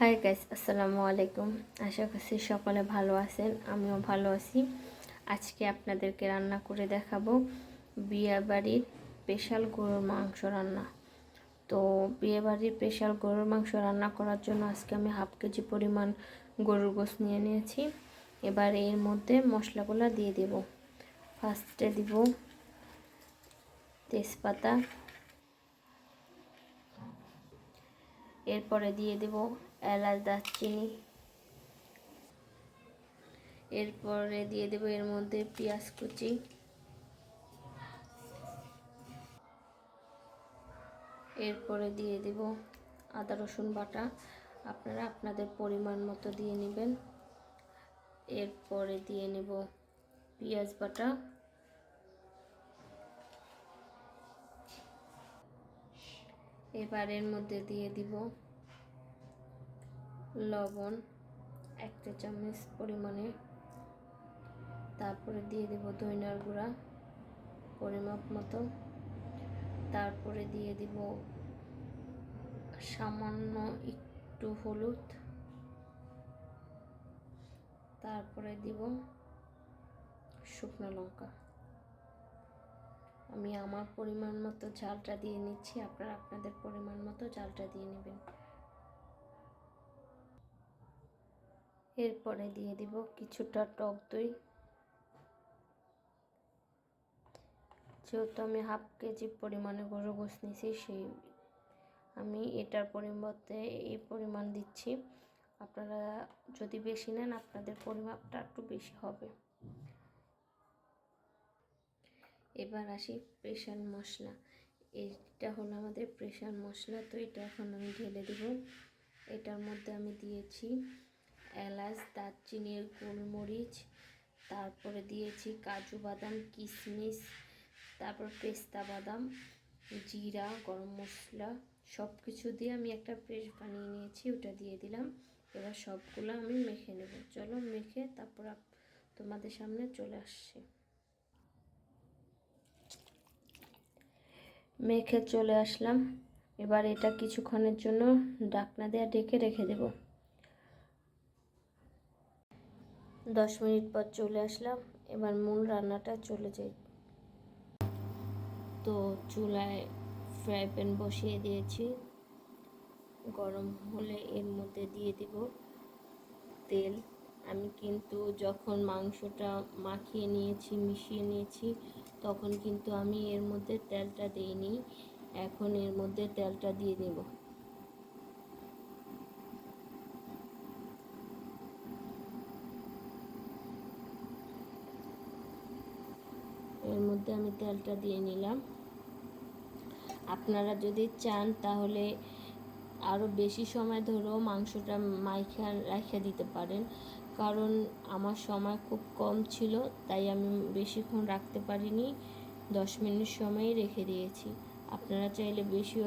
Hi guys আসসালামু আলাইকুম আশা করছি সকলে ভালো আছেন, আমিও ভালো আছি। আজকে আপনাদেরকে রান্না করে দেখাবো বিয়ে বাড়ির স্পেশাল গরুর মাংস রান্না। তো বিয়ে বাড়ির স্পেশাল গরুর মাংস রান্না করার জন্য আজকে আমি হাফ কেজি পরিমাণ গরুর গোস নিয়ে নিয়েছি। এবার এর মধ্যে মশলাগুলো দিয়ে দেব। ফার্স্টে দিব তেজপাতা। এরপরে দিয়ে দেব এলাচ, দারচিনি। এরপরে দিয়ে দেব এর মধ্যে পেঁয়াজ কুচি। এরপরে দিয়ে দেব আদা, রসুন বাটা। আপনারা আপনাদের পরিমাণ মতো দিয়ে নেবেন। এরপরে দিয়ে নেব পেঁয়াজ বাটা। এবার এর মধ্যে দিয়ে দিব লবণ এক চা চামচ পরিমাণে। তারপরে দিয়ে দেব দইনার গুঁড়া পরিমাপ মতো। তারপরে দিয়ে দিব সামান্য একটু হলুদ। তারপরে দিব শুকনো লঙ্কা। আমি আমার পরিমাণ মতো ঝালটা দিয়ে নিচ্ছি। আপনারা আপনাদের পরিমাণ মতো ঝালটা দিয়ে নেবেন। এরপরে দিয়ে দিব কিছুটা টক দই। যেহেতু আমি হাফ কেজি পরিমাণে গরু গোস নিছি সেই আমি এটার পরিবর্তে এই পরিমাণ দিচ্ছি। আপনারা যদি বেশি নেন, আপনাদের পরিমাপটা একটু বেশি হবে। এবার আসি প্রেশার মশলা। এটা হলো আমাদের প্রেশার মশলা, তো এটা এখন আমি ঢেলে দেব। এটার মধ্যে আমি দিয়েছি এলাচ, দারচিনির গোলমরিচ, তারপরে দিয়েছি কাজু বাদাম কিশমিশ তারপর পেস্তা বাদাম, জিরা, গরম মশলা সব কিছু দিয়ে আমি একটা পেস্ট বানিয়ে নিয়েছি, ওটা দিয়ে দিলাম। এবার সবগুলো আমি মেখে নেব। চলো মেখে তারপর তোমাদের সামনে চলে আসছে। মেখে চলে আসলাম। এবার এটা কিছুক্ষণের জন্য ডাকনা দেওয়া ডেকে রেখে দেব। দশ মিনিট পর চলে আসলাম। এবার মূল রান্নাটা চলে যাই। তো চুলায় ফ্রাই প্যান বসিয়ে দিয়েছি। গরম হলে এর মধ্যে দিয়ে দেব তেল। আমি কিন্তু যখন মাংসটা মাখিয়ে নিয়েছি, মিশিয়ে নিয়েছি, তখন কিন্তু আমি এর মধ্যে তেলটা দিইনি। এখন এর মধ্যে তেলটা দিয়ে দেব এর মধ্যে আমি তেলটা দিয়ে নিলাম। আপনারা যদি চান তাহলে আরও বেশি সময় ধরেও মাংসটা মাইখা রেখে দিতে পারেন। কারণ আমার সময় খুব কম ছিল, তাই আমি বেশিক্ষণ রাখতে পারিনি। দশ মিনিট সময়ই রেখে দিয়েছি। আপনারা চাইলে বেশি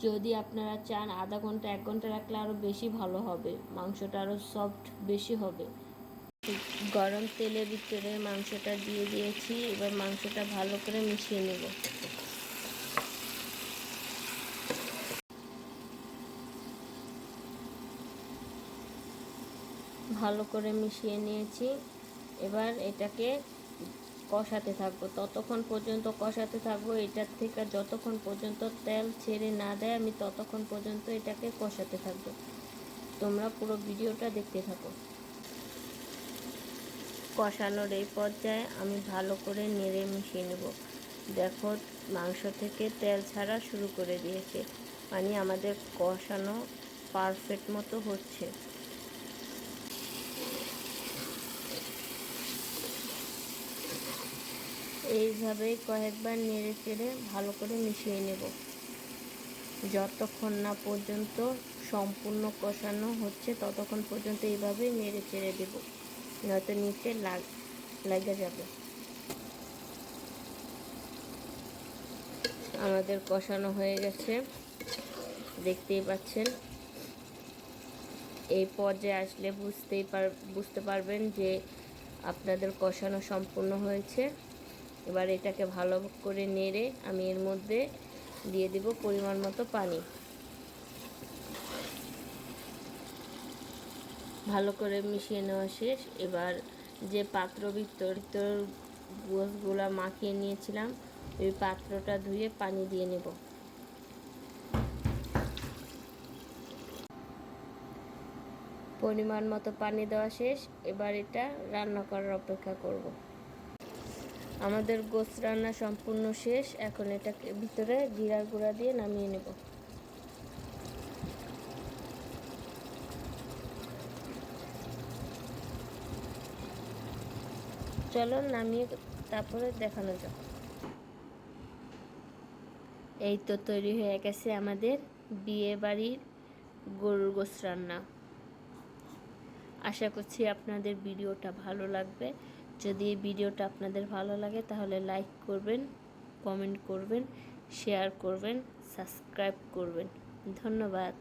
যদি আপনারা চান আধা ঘণ্টা, এক ঘণ্টা রাখলে আরও বেশি ভালো হবে। মাংসটা আরও সফট বেশি হবে। গরম তেলের ভিতরে মাংসটা দিয়ে দিয়েছি, এবার মাংসটা ভালো করে মিশিয়ে নেব। ভালো করে মিশিয়ে নিয়েছি। এবার এটাকে কষাতে থাকব। ততক্ষণ পর্যন্ত কষাতে থাকব। এটার থেকে যতক্ষণ পর্যন্ত তেল ছেড়ে না দেয়, আমি ততক্ষণ পর্যন্ত এটাকে কষাতে থাকব। তোমরা পুরো ভিডিওটা দেখতে থাকো। কষানোর এই পর্যায়ে আমি ভালো করে নেড়ে মিশিয়ে নেব। দেখো, মাংস থেকে তেল ছাড়া শুরু করে দিয়েছে। মানে আমাদের কষানো পারফেক্ট মতো হচ্ছে। এইভাবেই কয়েকবার নেড়ে চেড়ে ভালো করে মিশিয়ে নেব। যতক্ষণ না পর্যন্ত সম্পূর্ণ কষানো হচ্ছে, ততক্ষণ পর্যন্ত এইভাবেই নেড়ে চেড়ে দেব। নয়তো নিচে লাগ লেগে যাবে। আমাদের কষানো হয়ে গেছে। দেখতেই পাচ্ছেন। এই পর্যায়ে আসলে বুঝতেই পার বুঝতে পারবেন যে আপনাদের কষানো সম্পূর্ণ হয়েছে। এবার এটাকে ভালো করে নেড়ে আমি এর মধ্যে দিয়ে দেব পরিমাণ মতো পানি। ভালো করে মিশিয়ে নেওয়া শেষ। এবার যে পাত্র ভিতর গোসগুলা মাখিয়ে নিয়েছিলাম, ওই পাত্রটা ধুয়ে পানি দিয়ে নেব। পরিমাণ মতো পানি দেওয়া শেষ। এবার এটা রান্না করার অপেক্ষা করব। আমাদের গোস রান্না সম্পূর্ণ শেষ। এখন এটাকে ভিতরে জিরার গুঁড়া দিয়ে নামিয়ে নেব। চলো নামিয়ে তারপরে দেখানো যাক। এই তো তৈরি হয়ে গেছে আমাদের বিয়ে বাড়ির গরুর গোস রান্না। আশা করছি আপনাদের ভিডিওটা ভালো লাগবে। যদি এই ভিডিওটা আপনাদের ভালো লাগে তাহলে লাইক করবেন কমেন্ট করবেন শেয়ার করবেন সাবস্ক্রাইব করবেন। ধন্যবাদ।